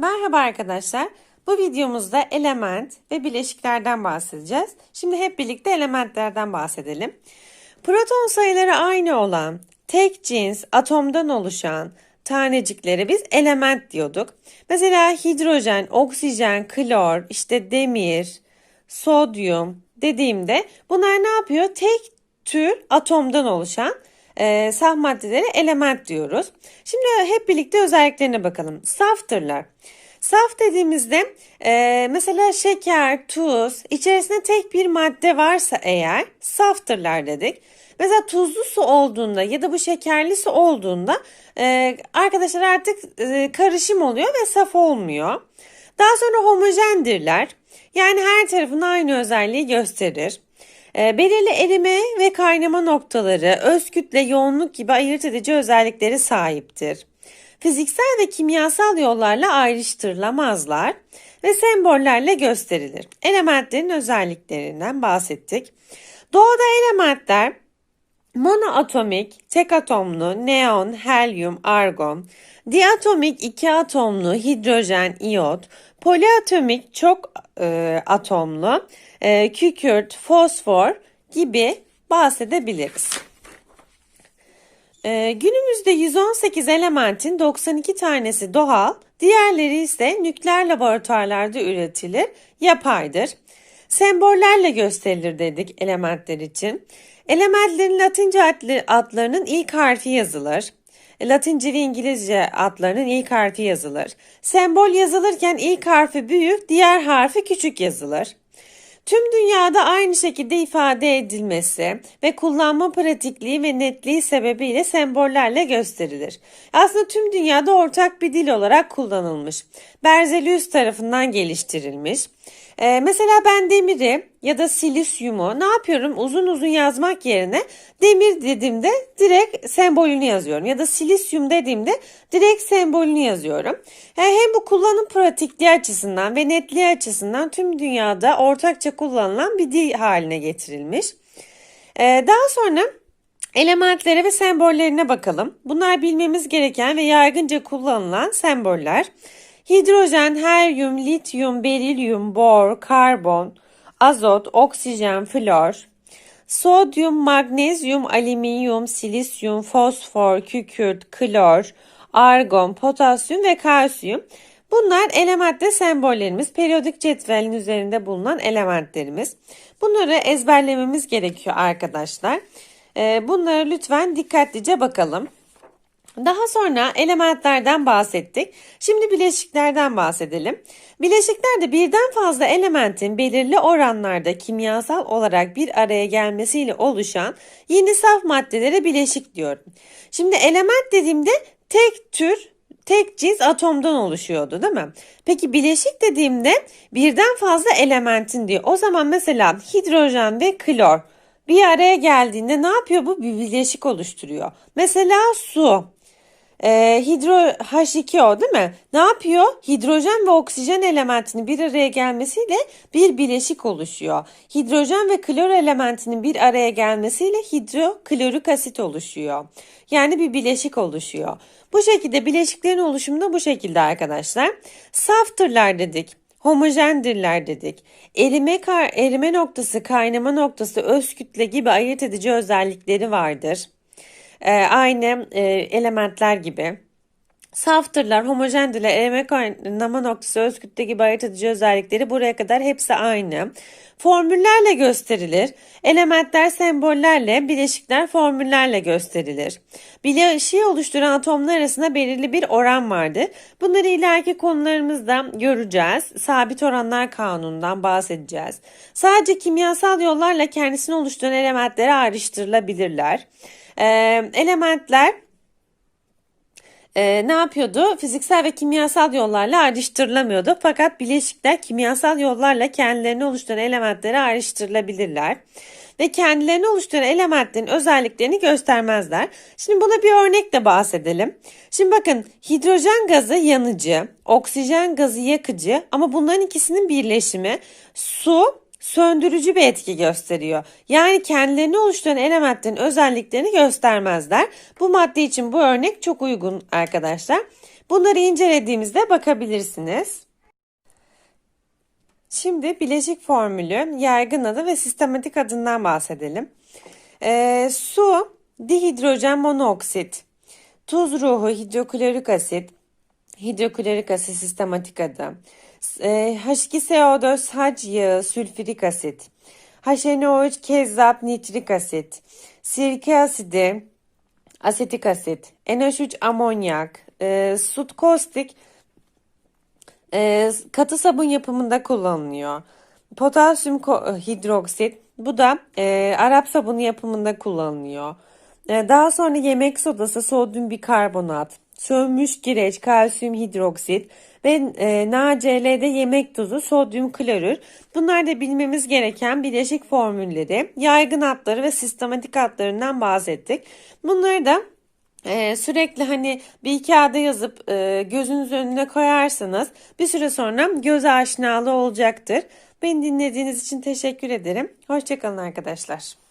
Merhaba arkadaşlar. Bu videomuzda element ve bileşiklerden bahsedeceğiz. Şimdi hep birlikte elementlerden bahsedelim. Proton sayıları aynı olan, tek cins, atomdan oluşan taneciklere biz element diyorduk. Mesela hidrojen, oksijen, klor, işte demir, sodyum dediğimde bunlar ne yapıyor? Tek tür atomdan oluşan e, saf maddelere element diyoruz. Şimdi hep birlikte özelliklerine bakalım. Saftırlar. Saf dediğimizde e, mesela şeker, tuz içerisinde tek bir madde varsa eğer saftırlar dedik. Mesela tuzlu su olduğunda ya da bu şekerli su olduğunda e, arkadaşlar artık e, karışım oluyor ve saf olmuyor. Daha sonra homojendirler. Yani her tarafın aynı özelliği gösterir. E, belirli erime ve kaynama noktaları, öz kütle, yoğunluk gibi ayırt edici özellikleri sahiptir. Fiziksel ve kimyasal yollarla ayrıştırılamazlar ve sembollerle gösterilir. Elementlerin özelliklerinden bahsettik. Doğada elementler monoatomik, tek atomlu, neon, helyum, argon, diatomik, iki atomlu, hidrojen, iyot, poliatomik, çok e, atomlu, e, kükürt, fosfor gibi bahsedebiliriz. Ee, günümüzde 118 elementin 92 tanesi doğal, diğerleri ise nükleer laboratuvarlarda üretilir, yapaydır. Sembollerle gösterilir dedik elementler için. Elementlerin Latince adlarının ilk harfi yazılır. Latince ve İngilizce adlarının ilk harfi yazılır. Sembol yazılırken ilk harfi büyük, diğer harfi küçük yazılır. Tüm dünyada aynı şekilde ifade edilmesi ve kullanma pratikliği ve netliği sebebiyle sembollerle gösterilir. Aslında tüm dünyada ortak bir dil olarak kullanılmış. Berzelius tarafından geliştirilmiş. Ee, mesela ben demiri ya da silisyumu ne yapıyorum uzun uzun yazmak yerine demir dediğimde direkt sembolünü yazıyorum ya da silisyum dediğimde direkt sembolünü yazıyorum. Yani hem bu kullanım pratikliği açısından ve netliği açısından tüm dünyada ortakça kullanılan bir dil haline getirilmiş. Ee, daha sonra elementlere ve sembollerine bakalım. Bunlar bilmemiz gereken ve yaygınca kullanılan semboller. Hidrojen, helyum, lityum, berilyum, bor, karbon, azot, oksijen, flor, sodyum, magnezyum, alüminyum, silisyum, fosfor, kükürt, klor, argon, potasyum ve kalsiyum. Bunlar elementte sembollerimiz, periyodik cetvelin üzerinde bulunan elementlerimiz. Bunları ezberlememiz gerekiyor arkadaşlar. Ee, bunları lütfen dikkatlice bakalım. Daha sonra elementlerden bahsettik. Şimdi bileşiklerden bahsedelim. Bileşiklerde birden fazla elementin belirli oranlarda kimyasal olarak bir araya gelmesiyle oluşan yeni saf maddelere bileşik diyorum. Şimdi element dediğimde tek tür tek cins atomdan oluşuyordu değil mi? Peki bileşik dediğimde birden fazla elementin diyor. O zaman mesela hidrojen ve klor bir araya geldiğinde ne yapıyor bu? Bir bileşik oluşturuyor. Mesela su e, hidro H2O değil mi? Ne yapıyor? Hidrojen ve oksijen elementinin bir araya gelmesiyle bir bileşik oluşuyor. Hidrojen ve klor elementinin bir araya gelmesiyle hidroklorik asit oluşuyor. Yani bir bileşik oluşuyor. Bu şekilde bileşiklerin oluşumu da bu şekilde arkadaşlar. Saftırlar dedik homojendirler dedik. Erime, erime noktası, kaynama noktası, öz kütle gibi ayırt edici özellikleri vardır e, aynı e, elementler gibi. Saftırlar, homojendirler, erime kaynama noktası, öz gibi ayırt edici özellikleri buraya kadar hepsi aynı. Formüllerle gösterilir. Elementler sembollerle, bileşikler formüllerle gösterilir. Bileşiği oluşturan atomlar arasında belirli bir oran vardır. Bunları ileriki konularımızda göreceğiz. Sabit oranlar kanunundan bahsedeceğiz. Sadece kimyasal yollarla kendisini oluşturan elementlere ayrıştırılabilirler. Elementler ne yapıyordu? Fiziksel ve kimyasal yollarla ayrıştırılamıyordu. Fakat bileşikler kimyasal yollarla kendilerini oluşturan elementlere ayrıştırılabilirler. Ve kendilerini oluşturan elementlerin özelliklerini göstermezler. Şimdi buna bir örnekle bahsedelim. Şimdi bakın hidrojen gazı yanıcı, oksijen gazı yakıcı ama bunların ikisinin birleşimi su söndürücü bir etki gösteriyor. Yani kendilerini oluşturan elementlerin özelliklerini göstermezler. Bu madde için bu örnek çok uygun arkadaşlar. Bunları incelediğimizde bakabilirsiniz. Şimdi bileşik formülü, yaygın adı ve sistematik adından bahsedelim. Ee, su, dihidrojen monoksit, tuz ruhu, hidroklorik asit, hidroklorik asit sistematik adı, e, H2SO4 hac yağı, sülfürik asit, HNO3 kezzap nitrik asit, sirke asidi, asetik asit, NH3 amonyak, e, sut kostik, e, katı sabun yapımında kullanılıyor. Potasyum ko- hidroksit, bu da e, Arap sabunu yapımında kullanılıyor. E, daha sonra yemek sodası, sodyum bikarbonat, sönmüş kireç, kalsiyum hidroksit ve e, NaCl'de yemek tuzu, sodyum klorür. Bunlar da bilmemiz gereken bileşik formülleri, yaygın adları ve sistematik adlarından bahsettik. Bunları da ee, sürekli hani bir kağıda yazıp e, gözünüz önüne koyarsanız bir süre sonra göz aşinalığı olacaktır. Beni dinlediğiniz için teşekkür ederim. Hoşçakalın arkadaşlar.